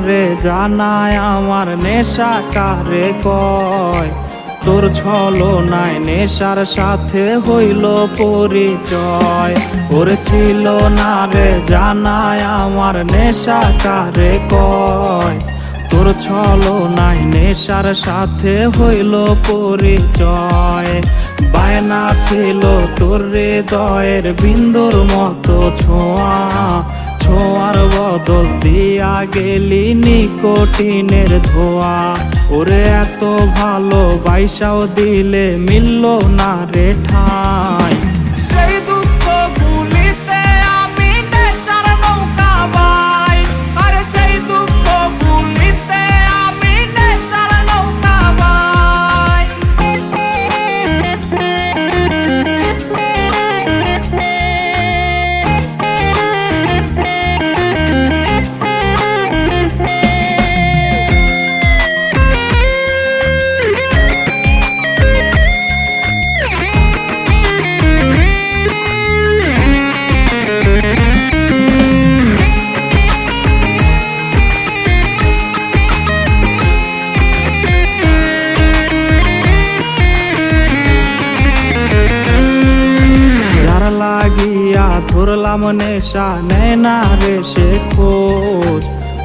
না জানায়, আমার নেশা কারে কয়? তোর ছলো নাই নেশার সাথে হইল পরিচয়। ওর ছিল না রে, জানায়, আমার নেশা কারে কয়? তোর ছলো নাই নেশার সাথে হইল পরিচয়। বায়না ছিল তোর হৃদয়ের বিন্দুর মতো ছোঁয়া। ছোঁয়ার বদল দিয়া গেলি নিকোটিনের ধোয়া। ওরে এত ভালো বাইসাও দিলে মিলল না রে ঠাই। ধরলাম নেশা, নেয় না রে সে খোঁজ।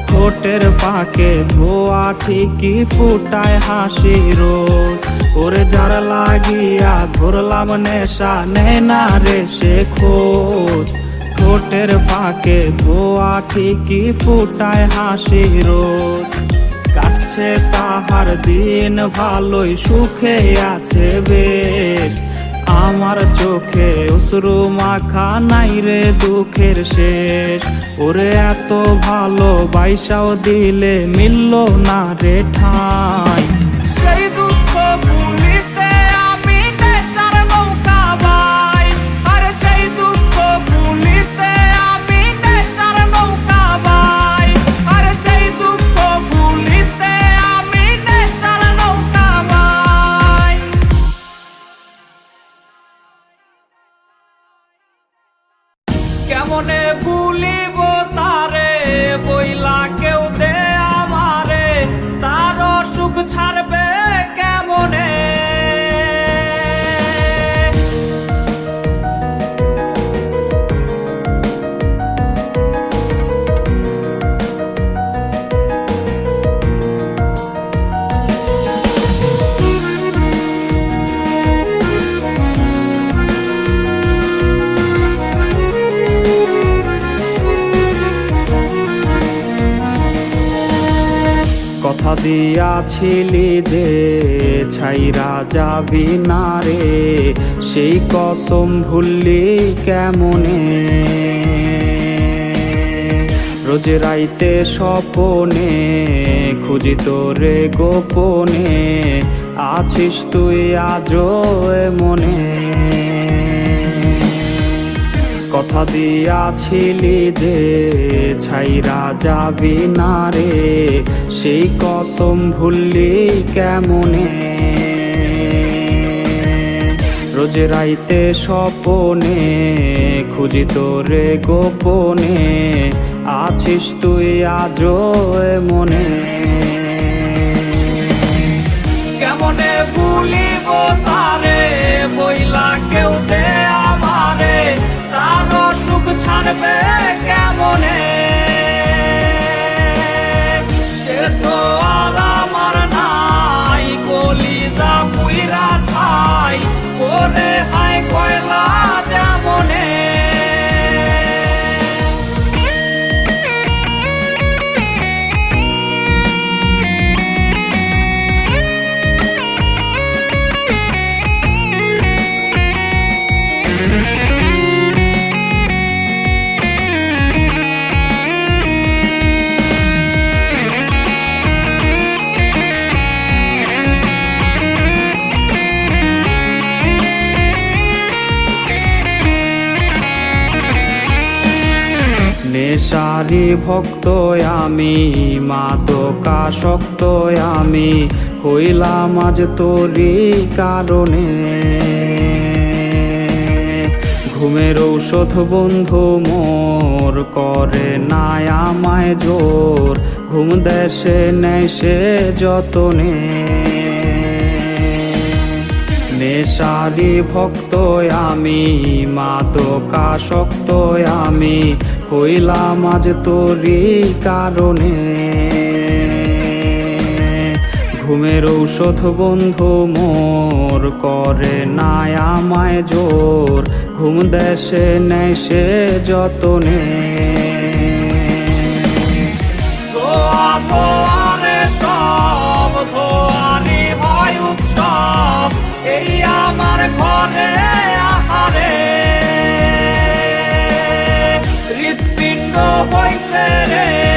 ঠোঁটের পাকে ধোয়া ঠিকই ফুটায় হাসি রোজ। ওরে যার লাগিয়া ধরলাম নেশা, নেয় না রে সে খোঁজ। ঠোঁটের পাকে ধোয়া ঠিকই ফুটায় হাসি রোজ। কাটছে তাহার দিন, ভালোই সুখে আছে বেশ। আমার চোখে অশ্রু মাখা নাই রে দুঃখের শেষ। ওরে এত ভালো বাইসাও দিলে মিলল না রে ঠাই। দিয়াছিলি যে ছাইরা যাবি না রে, সেই কসম ভুললি কেমনে? রোজ রাইতে স্বপনে খুঁজি তোরে গোপনে, আছিস তুই আজও মনে কথা দিয়াছিলি যে ছাইরা যাবি না রে, সেই কসম ভুললি কেমনে? রোজ রাইতে স্বপনে খুঁজি তোরে গোপনে, আছিস তুই আজও মনে কেমনে ভুলিব তারে ছাড়বে কেমনে? নেশারি ভক্ত আমি মাদকাসক্ত আমি, হইলাম আজ তোরই কারণে। ঘুমের ঔষধ বন্ধু মোর করে নাই আমায় জোর, ঘুম দেশে নেয় সে যতনে। নেশারি ভক্ত আমি মাদকাসক্ত আমি হইলাম আজ তোরই কারণে। ঘুমের ঔষধ বন্ধু মোর করে নাই আমায় জোর। ঘুম দেশে নেয় সে যতনে। সব হয় উৎসব, এই আমার ঘরে no voice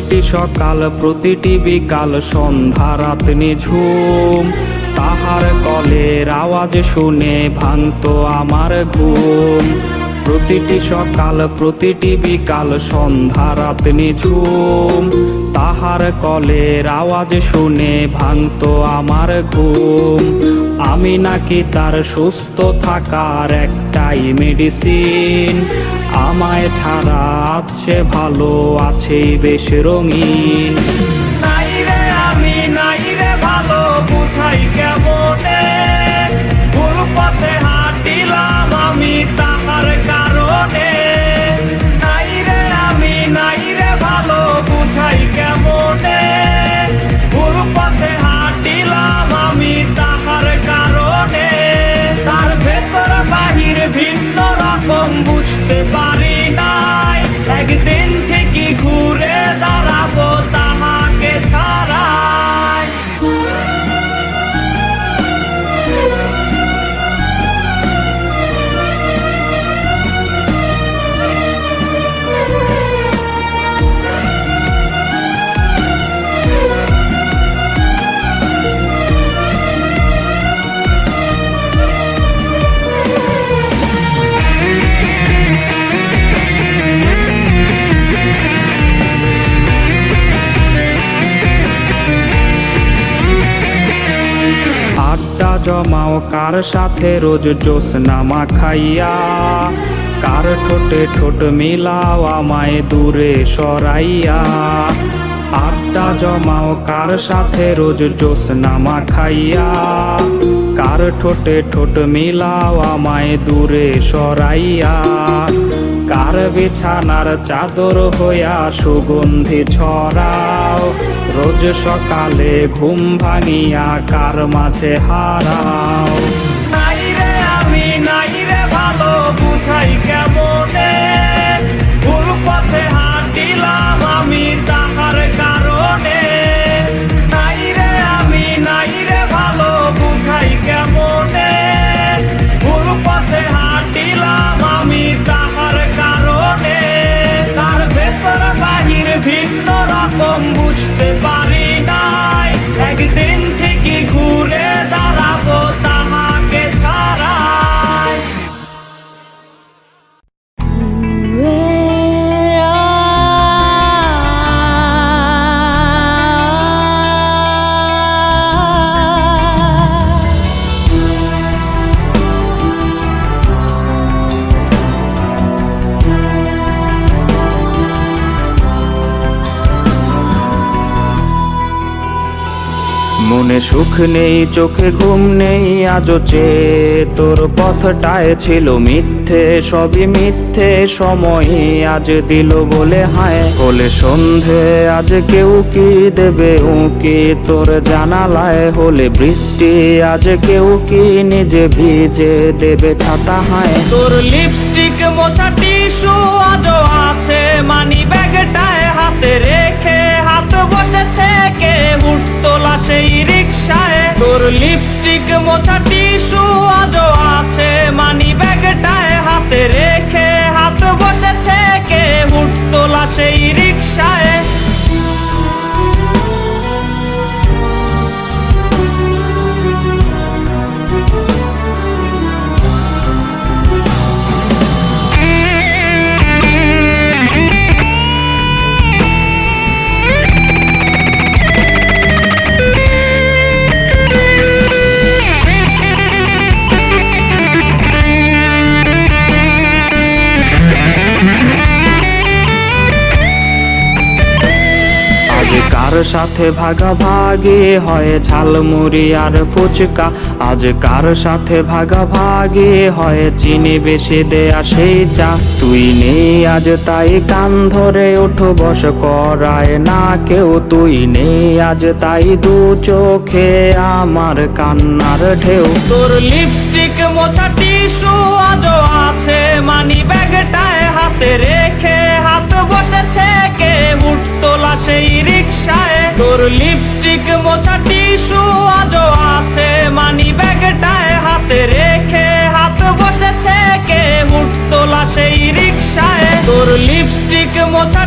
প্রতিটি সকাল, প্রতিটি বিকাল, সন্ধ্যা রাত নিঝুম তাহার কলের আওয়াজ শুনে ভাঙতো আমার ঘুম। প্রতিটি সকাল, প্রতিটি বিকাল, সন্ধ্যা রাত নিঝুম তাহার কলের আওয়াজ শুনে ভাঙতো আমার ঘুম। আমি নাকি তার সুস্থ থাকার একটাই মেডিসিন আমায় ছাড়া আছে ভালো আছে বেশ রঙিন। নাই রে আমি, নাই রে ভালো, বুঝাই কেমনে কার সাথে রোজ জোসনামা খাইয়া কার ঠোঁটে ঠোঁট মিলাও আমায় দূরে সরাইয়া। আড্ডা জমাও কার সাথে রোজ জোসনামা খাইয়া কার ঠোঁটে ঠোঁট মিলাও আমায় দূরে সরাইয়া। কার বিছানার চাদর হইয়া সুগন্ধি ছড়াও, রোজ সকালে ঘুম ভাঙিয়া কার মাঝে হারাও। ভালো বুঝাই কেমনে সুখ নেই, চোখে ঘুম নেই, আজও চেয়ে তোর পথটায় ছিল মিথ্যে, সবই মিথ্যে সময় আজ দিল বলে হায়। হলে সন্ধে, আজ কেউ কি দেবে উকি? তোর জানালায় হলে বৃষ্টি, আজ কেউ কি নিজে ভিজে দেবে ছাতা হায়? তোর লিপস্টিক মোছা টিস্যু আজও আছে মানি ব্যাগটায় হাতে রেখে বসেছে কে উঠতলা সেই রিক্সায় তোর লিপস্টিক মোছা টিস্যু আজও আছে মানি ব্যাগটায় হাতে রেখে হাত বসেছে। সাথে ভাগাভাগি হয় ঝালমুড়ি আর ফুচকা। আজ কার সাথে ভাগাভাগি হয় চিনি বেশি দেয়া সেই চা। তুই নেই আজ তাই কান ধরে উঠো বস করায় না কেউ। তুই নেই আজ তাই দু চোখে আমার কান্নার ঢেউ। তোর লিপস্টিক মোছা টিস্যু আজও আছে মানি ব্যাগটায় হাতে রেখে তোর লিপস্টিক মোছা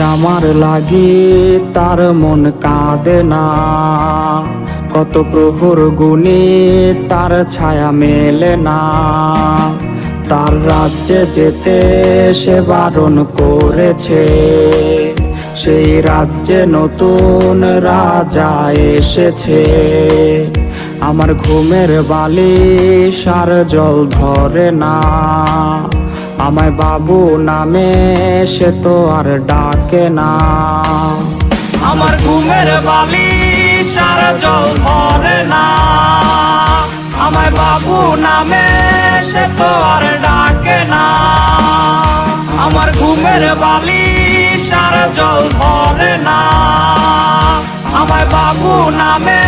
আমার লাগি, তার মন কাঁদে না। কত প্রহর গুণে, তার ছায়া মেলে না। তার রাজ্যে যেতে সে বারণ করেছে। সেই রাজ্যে নতুন রাজা এসেছে। আমার ঘুমের বালি, সার জল ধরে না। আমায় বাবু নামে, সে তো আর ডাকে না। আমার ঘুমের বালিশ সারা জল ভরে না। আমায় বাবু নামে, সে তো আর ডাকে না। আমার ঘুমের বালি আর জল ধরে না। আমায় বাবু নামে,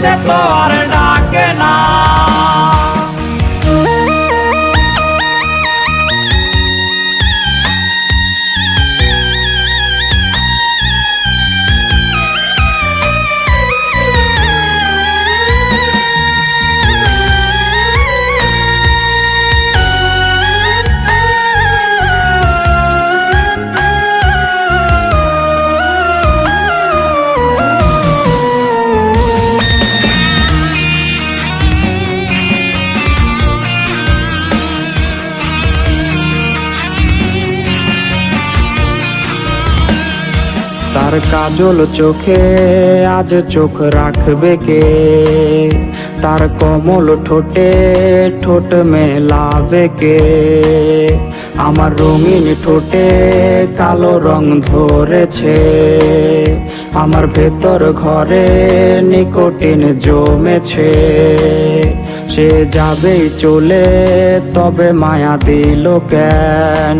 সে তো আর ডাকে না। তার কাজল চোখে, আজ চোখ রাখবে কে? তার কমল ঠোঁটে, ঠোঁট মেলাবে কে? আমার রঙিন ঠোঁটে কালো রং ধরেছে। আমার ভেতর ঘরে নিকোটিন জমেছে। সে যাবেই চলে, তবে মায়া দিল কেন?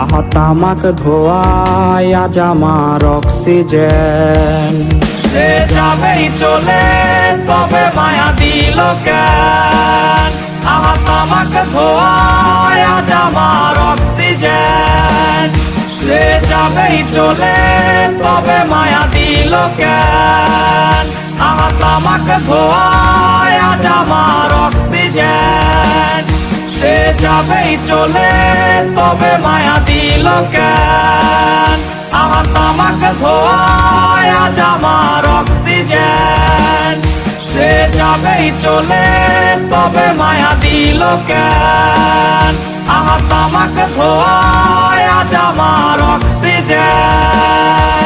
আহা তামাক ধোয়ায় আজ আমার অক্সিজেন। সে যাবেই চলে, তবে মায়া দিল কেন? আহা তামাক ধোয়ায় আজ আমার অক্সিজেন। সে যাবেই চলে, তবে মায়া দিল কেন? আহা তামাক ধোয়ায় আজ আমার অক্সিজেন। যাবেই চলে, তবে মায়া দিল কেন? আহা তামাক ধোয়ায় আজ আমার অক্সিজেন। সে যাবেই চলে, তবে মায়া দিল কেন? আহা তামাক ধোয়ায় আজ আমার অক্সিজেন।